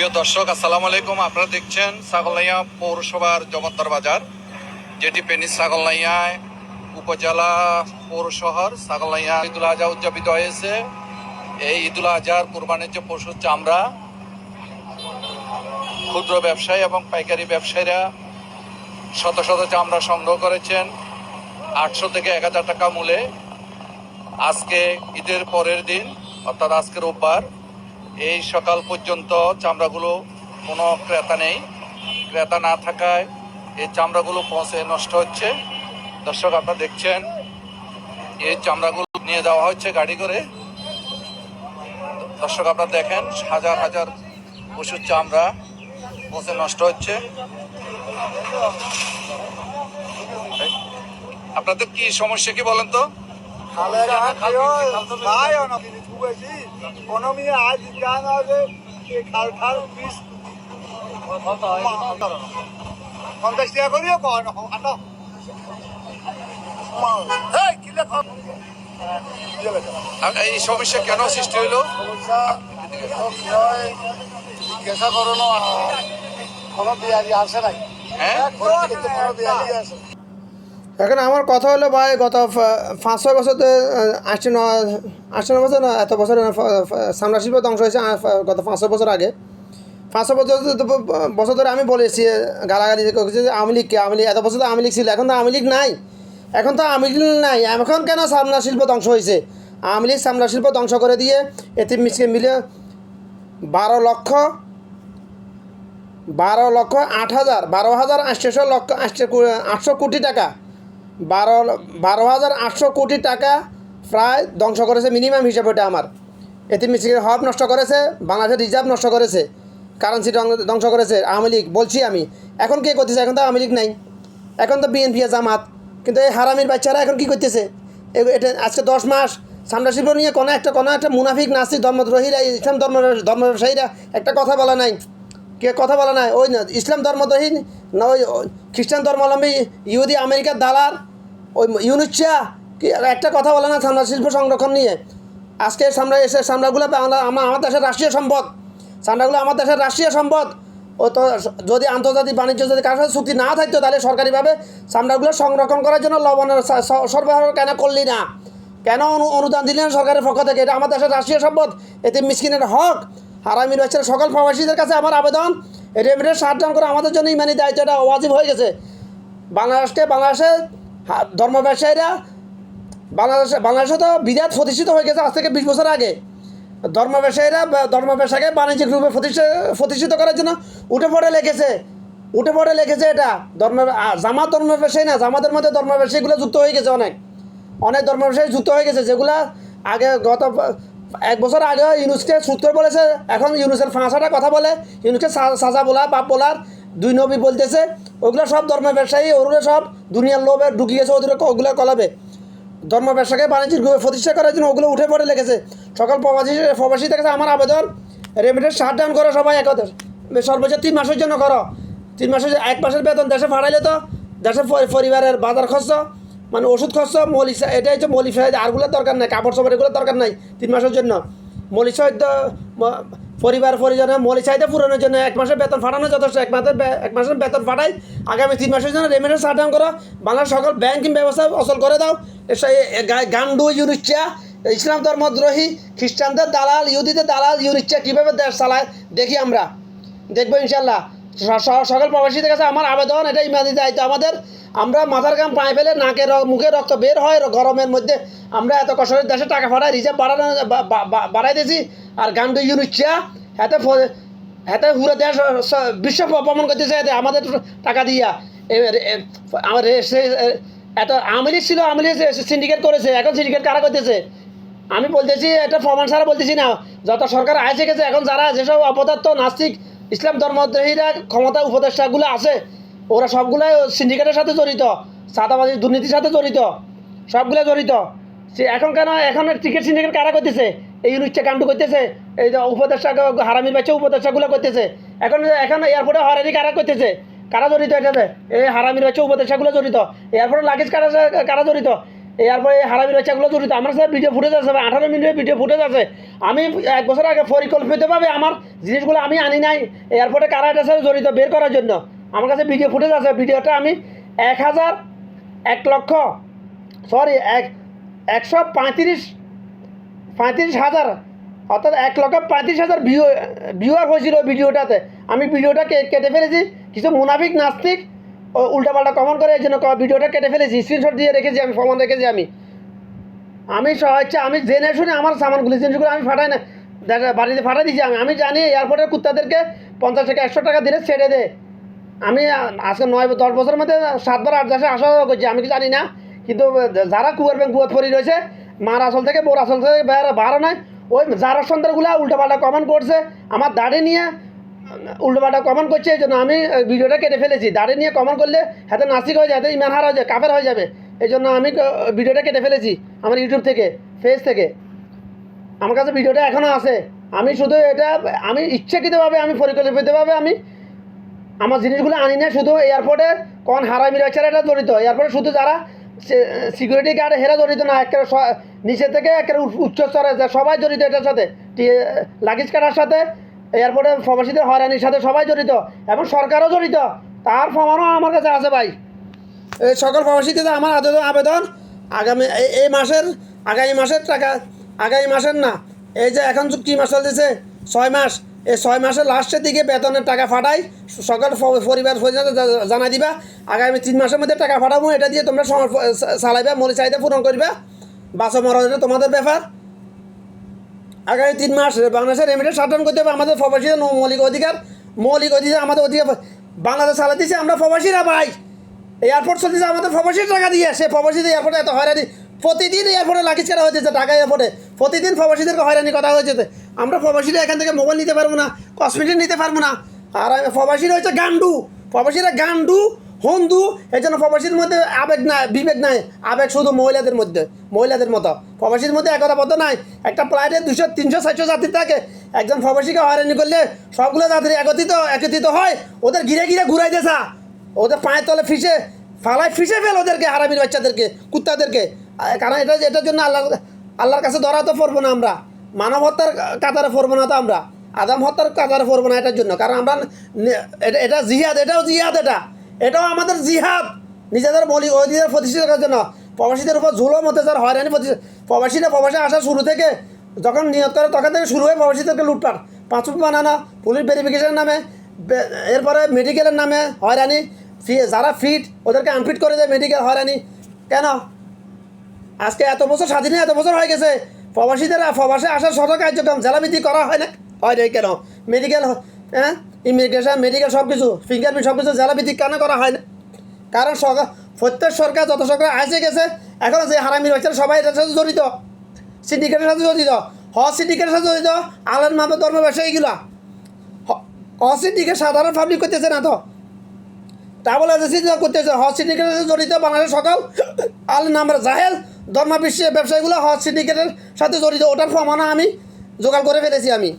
প্রিয় দর্শক, আসসালামু আলাইকুম। আপনারা দেখছেন ছাগলনাইয়া পৌরসভার জগত্তর বাজার, যেটি পেনি ছাগলনাইয়ায় উপজেলা পৌর শহর ছাগলনাইয়া ঈদুল আজহা উদযাপিত হয়েছে। এই ঈদুল আজহার কোরবানির যে পশুর চামড়া, ক্ষুদ্র ব্যবসায়ী এবং পাইকারি ব্যবসায়ীরা শত শত চামড়া সংগ্রহ করেছেন, আটশো থেকে এক হাজার টাকা মূল্যে আজকে ঈদের পরের দিন, অর্থাৎ আজকে রোববার এই সকাল পর্যন্ত চামড়াগুলো কোনো ক্রেতা নেই। ক্রেতা না থাকায় এই চামড়াগুলো পৌঁছে নষ্ট হচ্ছে। দর্শক, আপনারা দেখছেন, এই চামড়াগুলো নিয়ে যাওয়া হচ্ছে গাড়ি করে। দর্শক, আপনারা দেখেন, হাজার হাজার পশুর চামড়া পৌঁছে নষ্ট হচ্ছে। আপনাদের কি সমস্যা কি বলেন তো? এই করিও কন আটো সমস্যা কেন সৃষ্টি হলো? সমস্যা জিজ্ঞাসা করো না। কোনো আসে নাই। হ্যাঁ? কোনো বিয়ারি আসে এখন আমার কথা হলো ভাই, গত পাঁচ ছয় বছর আসছে ন আসছে ন বছর এত বছর সামনা শিল্প ধ্বংস হয়েছে গত পাঁচ ছয় বছর আগে। পাঁচ বছর বছর ধরে আমি বলেছি, গালাগালি যে আওয়ামী লীগকে আওয়ামী লীগ, এত বছর তো আওয়ামী লীগ ছিল, এখন তো আওয়ামী লীগ নাই। এখন তো আওয়ামী লীগ নাই, এখন কেন সামনা শিল্প ধ্বংস হয়েছে? আওয়ামী লীগ সামনা শিল্প ধ্বংস করে দিয়ে, এতে মিশকে মিলে বারো লক্ষ বারো লক্ষ আট হাজার, বারো হাজার আটশো লক্ষ, আটশো আটশো কোটি টাকা বারো বারো হাজার আটশো কোটি টাকা প্রায় ধ্বংস করেছে মিনিমাম হিসাবে ওটা আমার। এতে মিছিলের হব নষ্ট করেছে, বাংলাদেশের রিজার্ভ নষ্ট করেছে কারেন্সি ধ্বংস করেছে, আওয়ামী লীগ, বলছি আমি। এখন কে করতেছে? এখন তো আওয়ামী লীগ নাই। এখন তো বিএনপি জামাত। কিন্তু এই হারামির বাচ্চারা এখন কি করতেছে? এটা আজকে দশ মাস সামনা শিল্প নিয়ে কোনো একটা কোনো একটা মুনাফিক, নাস্তিক, ধর্মদ্রোহীরা, ইসলাম ধর্ম ধর্ম ব্যবসায়ীরা একটা কথা বলা নাই। কে কথা বলা নাই? ওই ইসলাম ধর্মদ্রোহী, না ওই ওই খ্রিস্টান ধর্মাবলম্বী, ইহুদি, আমেরিকার দালাল ওই ইউনুচ্ছা কি একটা কথা বলে না সামনা শিল্প সংরক্ষণ নিয়ে? আজকে সামনে এসে সামরাগুলো আমার আমার দেশের রাষ্ট্রীয় সম্পদ। সামরাগুলো আমার দেশের রাষ্ট্রীয় সম্পদ। ও তো যদি আন্তর্জাতিক বাণিজ্য যদি কারোর সাথে চুক্তি না থাকতো, তাহলে সরকারিভাবে সামরাগুলো সংরক্ষণ করার জন্য লবণের সরবরাহ কেন করলি না? কেন অনু- অনুদান দিলেন সরকারের পক্ষ থেকে? এটা আমার দেশের রাষ্ট্রীয় সম্পদ। এতে মিসকিনের হক। হারামির বাচ্চার সকল প্রবাসীদের কাছে আমার আবেদন। রেমিটেন্স সাবধান করে আমাদের জন্য ইমানি দায়িত্বটা ওয়াজিব হয়ে গেছে। বাংলাদেশকে বাংলাদেশে হা- ধর্ম ব্যবসায়ীরা বাংলাদেশে বাংলাদেশে তো বিরাট প্রতিষ্ঠিত হয়ে গেছে আজ থেকে বিশ বছর আগে। ধর্ম ব্যবসায়ীরা ধর্ম ব্যবসাকে বাণিজ্যিক রূপে প্রতিষ্ঠা প্রতিষ্ঠিত করার জন্য উঠে পড়ে লেগেছে। উঠে পড়ে লেগেছে এটা। ধর্ম জামাত ধর্ম ব্যবসায়ী না, জামাতের মধ্যে ধর্ম ব্যবসায়ীগুলো যুক্ত হয়ে গেছে অনেক। অনেক ধর্ম ব্যবসায়ী যুক্ত হয়ে গেছে, যেগুলো আগে গত এক বছর আগে ইউনুসকে সুদ করে বলেছে, এখন ইউনুসের ফাঁসাটা কথা বলে, ইউনুসকে সাজা বলা, পাপ বলার, দুই নবী বলতেছে, ওগুলো সব ধর্ম ব্যবসায়ী, ওগুলো সব দুনিয়ার লোভে ঢুকি গেছে ওদের ওগুলো কলাবে ধর্ম ব্যবসাকে বাণিজ্যিক প্রতিষ্ঠা করার জন্য ওগুলো উঠে পড়ে লেগেছে। সকল প্রবাসী প্রবাসীদের কাছে আমার আবেদন, রেমিটেন্স শাটডাউন করো সবাই এক সর্বোচ্চ তিন মাসের জন্য করো। তিন মাসের, এক মাসের বেতন দেশে ফাড়াইলে তো দেশের পরিবারের বাজার খরচ মানে ওষুধ খরচ মৌলিক চা- এটাই হচ্ছে মৌলিক চাহিদা আরগুলোর দরকার নাই, কাপড় চোপড় এগুলোর দরকার নাই, তিন মাসের জন্য। চাহিদা পরিবার, পরিজনের মৌলিক চাহিদা পূরণের জন্য এক মাসের বেতন ফাটানো যথেষ্ট। এক মাসের এক মাসের বেতন ফাটাই, আগামী তিন মাসের জন্য রেমিটেন্স শাটডাউন করো। বাংলার সকল ব্যাংকিং ব্যবস্থা অচল করে দাও। গান্ডু ইউনিচ্ছা ইসলাম ধর্মদ্রোহী খ্রিস্টানদের দালাল, ইহুদিদের দালাল ইউনিচ্ছা কীভাবে দেশ চালায়, দেখি আমরা। দেখব ইনশাল্লাহ সকল প্রবাসীদের কাছে আমার আবেদন এটা ইমানি দায়িত্ব আমাদের। আমরা মাথার কাম পায়ে ফেলে নাকে মুখে রক্ত বের হয় গরমের মধ্যে আমরা এত কষ্টের দেশে টাকা ফাটাই রিজার্ভ বাড়ানো বাড়াই দিয়েছি। আর গান্ডু ইউনিচ্ছা হাতে ফ- হাতে পুরো দেশ বিশ্ব অপমান করতেছে এতে আমাদের টাকা দিয়া। আমার এত আওয়ামী লীগ ছিল, আওয়ামী লীগ সিন্ডিকেট করেছে, এখন সিন্ডিকেট কারা করতেছে? আমি বলতেছি, এটা প্রমাণ ছাড়া বলতেছি না। যত সরকার আইসে গেছে, এখন যারা যেসব অপদার্থ, নাস্তিক, ইসলাম ধর্মদ্রোহীরা, ক্ষমতা উপদেষ্টাগুলো আছে ওরা সবগুলাই সিন্ডিকেটের সাথে জড়িত, চাঁদাবাজি, দুর্নীতির সাথে জড়িত সবগুলো জড়িত। সে এখন কেন, এখন টিকিট সিন্ডিকেট কারা করতেছে? এই ইউনিটটা কাণ্ড করতেছে, এই উপদেষ্টা হারামির বাচ্চা উপদেষ্টাগুলো করতেছে। এখন এখন এয়ারপোর্টে হরানি কারা করতেছে? কারা জড়িত এটাতে? এই হারামির বাচ্চা উপদেষ্টাগুলো জড়িত। এয়ারপোর্টে লাগেজ কারা কারা জড়িত? এরপরে এই হারামি বাচ্চাগুলো জড়িত। আমার সাথে ভিডিও ফুটেজ আছে আঠারো মিনিটের ভিডিও ফুটেজ আছে। আমি এক বছর আগে পরিকল্পিতভাবে আমার জিনিসগুলো আমি আনি নাই। এয়ারপোর্টে কারা এটার সাথে জড়িত? বের করার জন্য। আমার কাছে ভিডিও ফুটেজ আছে ভিডিওটা আমি এক হাজার এক লক্ষ সরি এক, একশো পঁয়ত্রিশ পঁয়ত্রিশ হাজার, অর্থাৎ এক লক্ষ পঁয়ত্রিশ হাজার ভিউ ভিউয়ার হয়েছিল ভিডিওটাতে আমি ভিডিওটা কেটে ফেলেছি, কিছু মুনাফিক, নাস্তিক, ও উল্টাপাল্টা কমন করে, এই জন্য ভিডিওটা কেটে ফেলেছি স্ক্রিনশট দিয়ে রেখেছি আমি, প্রমাণ রেখেছি আমি। আমি হচ্ছে, আমি জেনে শুনে আমার সামানগুলি জিনিসগুলো আমি ফাটাই না বাড়িতে ফাটাই দিয়েছি আমি। আমি জানি এয়ারপোর্টের কুত্তাদেরকে পঞ্চাশ টাকা একশো টাকা দিলে ছেড়ে দে। আমি আজকে নয় দশ বছরের মধ্যে সাতবার আট দশে আসা যাওয়া করছি, আমি কি জানি না। কিন্তু যারা কুয়ার ব্যাংক কুয়াত ফরি রয়েছে, মার আসল থেকে, বোর আসল থেকে বের- নয়, ওই যারা সন্তানগুলো উল্টোপাল্টা কমেন্ট করছে, আমার দাড়ি নিয়ে উল্টোপাল্টা কমেন্ট করছে, এই জন্য আমি ভিডিওটা কেটে ফেলেছি। দাড়ি নিয়ে কমেন্ট করলে হাতে নাসিক হয়ে যায়, হাতে ইমান হারা হয়ে যায়, কাফের হয়ে যাবে। এই জন্য আমি ভিডিওটা কেটে ফেলেছি আমার ইউটিউব থেকে ফেস থেকে। আমার কাছে ভিডিওটা এখনও আছে। আমি শুধু এটা, আমি ইচ্ছাকৃতভাবে আমি পরিকল্পিতভাবে আমি আমার জিনিসগুলো আনি না শুধু এয়ারপোর্টে কোন হারামি রয়েছে এটা জড়িত। এয়ারপোর্টে শুধু যারা সিকিউরিটি গার্ড হেরা জড়িত না, একেবারে নিচে থেকে একেবারে উচ্চ- স্তরে সবাই জড়িত এটার সাথে। লাগেজ কাটার সাথে এয়ারপোর্টে প্রবাসীদের হয়রানির সাথে সবাই জড়িত, এবং সরকারও জড়িত। তার প্রমাণও আমার কাছে আছে ভাই। এই সকল প্রবাসীদের আমার আবেদন। আগামী এই- এই মাসের, আগামী মাসের টাকা, আগামী মাসের না, এই যে এখন কি মাস চলতেছে? ছয় মাস। এই ছয় মাসের লাস্টের দিকে বেতনের টাকা ফাটাই, সকল পরিবার জানাই দিবা। আগামী তিন মাসের মধ্যে টাকা ফাটাবো, এটা দিয়ে তোমরা চালাইবা মনে চাহিদা পূরণ করবা। বাসা মরা এটা তোমাদের ব্যাপার। আগামী তিন মাস বাংলাদেশের রেমিটেন্স সাধারণ করতে হবে আমাদের প্রবাসীদের ন- মৌলিক অধিকার। মৌলিক অধিকার আমাদের অধিকার বাংলাদেশ চালা দিচ্ছে আমরা প্রবাসীরা ভাই। এয়ারপোর্ট চলতেছে আমাদের প্রবাসীর টাকা দিয়ে। সে প্রবাসীদের এয়ারপোর্টে এত হয়রানি। প্রতিদিন এয়ারপোর্টে লাখিজ করা হয়েছে টাকা এয়ারপোর্টে। প্রতিদিন প্রবাসীদেরকে হয়রানি করা হয়েছে আমরা প্রবাসীরা এখান থেকে মোবাইল নিতে পারব না কসমেটিক নিতে পারব না। আর প্রবাসীরা হচ্ছে গান্ডু প্রবাসীরা গান্ডু হন্দু, এই জন্য প্রবাসীর মধ্যে আবেগ নাই, বিবেক নাই। আবেগ শুধু মহিলাদের মধ্যে, মহিলাদের মতো। প্রবাসীর মধ্যে একতাবদ্ধ নাই। একটা ফ্লাইটে দুশো, তিনশো, চারশো যাত্রী থাকে। একজন প্রবাসীকে হয়রানি করলে সবগুলো যাত্রী একত্রিত একত্রিত হয়। ওদের ঘিরে ঘিরে ঘুরাই দেছা ওদের পায়ের তলে ফিসে, ফালায় ফিসে ফেল ওদেরকে, হারামির বাচ্চাদেরকে, কুত্তাদেরকে। কারণ এটা এটার জন্য আল্লাহ আল্লাহর কাছে ধরা তো পড়ব না আমরা। মানব হত্যার কাতারে পড়ব না তো আমরা। আদাম হত্যার কাতারে পড়ব না এটার জন্য। কারণ আমরা এটা- এটা জিহাদ, এটাও জিহাদ এটা। এটাও আমাদের জিহাদ। নিজেদের মৌলিক অধিকার প্রতিষ্ঠিত করার জন্য। প্রবাসীদের উপর ঝুলম অত্যাচার, হয়রানি প্রবাসীরা প্রবাসী আসা শুরু থেকে যখন নিয়ত করে, তখন থেকে শুরু হয় প্রবাসীদেরকে লুটপাট। পাসপোর্ট বানানো, পুলিশ ভেরিফিকেশনের নামে এরপরে মেডিকেলের নামে হয়রানি। ফি- যারা ফিট ওদেরকে আনফিট করে দেয় মেডিকেল হয়রানি। কেন? আজকে এত বছর স্বাধীন এত বছর হয়ে গেছে। প্রবাসীদের প্রবাসে আসার শত কার্যক্রম জেলাভিত্তিক করা হয় না? হয় না কেন? মেডিকেল হ্যাঁ? ইমিগ্রেশন মেডিকেল সব কিছু ফিঙ্গারপ্রিন্ট সব কিছু জেলাভিত্তিক কেন করা হয় না? কারণ সরকার, প্রত্যেক সরকার যত সরকার আসে গেছে, এখন যে হারামি রয়েছে, সবাই এটার সাথে জড়িত। সিন্ডিকেটের সাথে জড়িত। হ সিন্ডিকেটের সাথে জড়িত আলের মাপে ধর্ম, ব্যবসা, এইগুলা। হ সিন্ডিকেট সাধারণ পাবলিক করতেছে না তো? ট্রাভেল এজেন্সি করতেছে হজ সিন্ডিকেটের সাথে জড়িত বাংলাদেশের সকল আল নামের জাহেল ধর্মা বিশ্বের ব্যবসায়ীগুলো হজ সিন্ডিকেটের সাথে জড়িত ওটার প্রমাণও আমি জোগাড় করে ফেলেছি আমি।